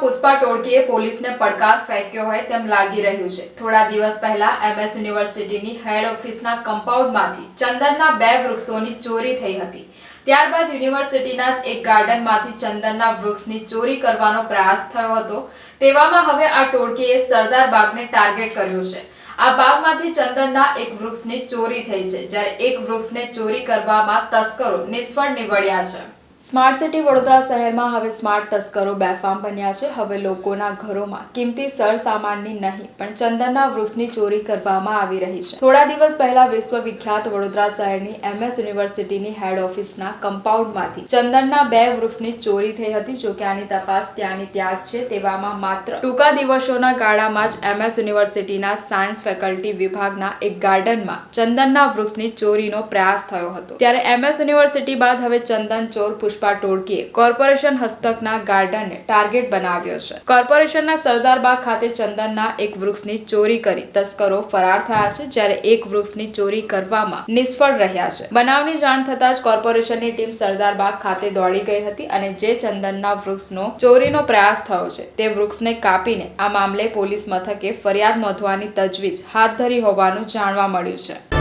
પુષ્પા ટોળકીએ પોલીસને પડકાર ફેંક્યો હોય તેમ લાગી રહ્યું છે. થોડા દિવસ પહેલા એમએસ યુનિવર્સિટીની હેડ ઓફિસના કમ્પાઉન્ડમાંથી ચંદનના બે વૃક્ષોની ચોરી થઈ હતી. ત્યારબાદ યુનિવર્સિટીના જ એક ગાર્ડનમાંથી ચંદનના વૃક્ષની ચોરી કરવાનો પ્રયાસ થયો હતો. તેવામાં હવે આ ટોળકીએ સરદાર બાગને ટાર્ગેટ કર્યો છે. આ બાગમાંથી ચંદનના એક વૃક્ષની ચોરી થઈ છે, જ્યારે એક વૃક્ષને ચોરી કરવામાં તસ્કરો નિષ્ફળ નીવડ્યા છે. સ્માર્ટ સિટી વડોદરા શહેરમાં હવે સ્માર્ટ તસ્કરો બેફામ બન્યા છે. હવે લોકોના ઘરોમાં કિંમતી સરસામાનની નહીં, પણ ચંદનના વૃક્ષની ચોરી કરવામાં આવી રહી છે. થોડા દિવસ પહેલા વિશ્વવિખ્યાત વડોદરા શહેરની એમએસ યુનિવર્સિટીની હેડ ઓફિસના કમ્પાઉન્ડમાંથી ચંદનના બે વૃક્ષની ચોરી થઈ હતી, જો કે આની તપાસ ત્યાંની ત્યાં જ છે. તેવામાં માત્ર ટૂંકા દિવસોના ગાળામાં જ એમએસ યુનિવર્સિટીના સાયન્સ ફેકલ્ટી વિભાગના એક ગાર્ડનમાં ચંદનના વૃક્ષની ચોરીનો પ્રયાસ થયો હતો. ત્યારે એમએસ યુનિવર્સિટી બાદ હવે ચંદન ચોર પુષ્પા ટોળકીએ કોર્પોરેશન હસ્તકના ગાર્ડનને ટાર્ગેટ બનાવ્યો છે. કોર્પોરેશનના સરદારબાગ ખાતે ચંદનના એક વૃક્ષની ચોરી કરી તસ્કરો ફરાર થયા છે, જ્યારે એક વૃક્ષની ચોરી કરવામાં નિષ્ફળ રહ્યા છે. બનાવની જાણ થતાં જ કોર્પોરેશનની ટીમ સરદારબાગ ખાતે દોડી ગઈ હતી અને જે ચંદનના વૃક્ષનો ચોરીનો પ્રયાસ થયો છે, તે વૃક્ષને કાપીને આ મામલે પોલીસ મથકે ફરિયાદ નોંધવાની તજવીજ હાથ ધરી હોવાનું જાણવા મળ્યું છે.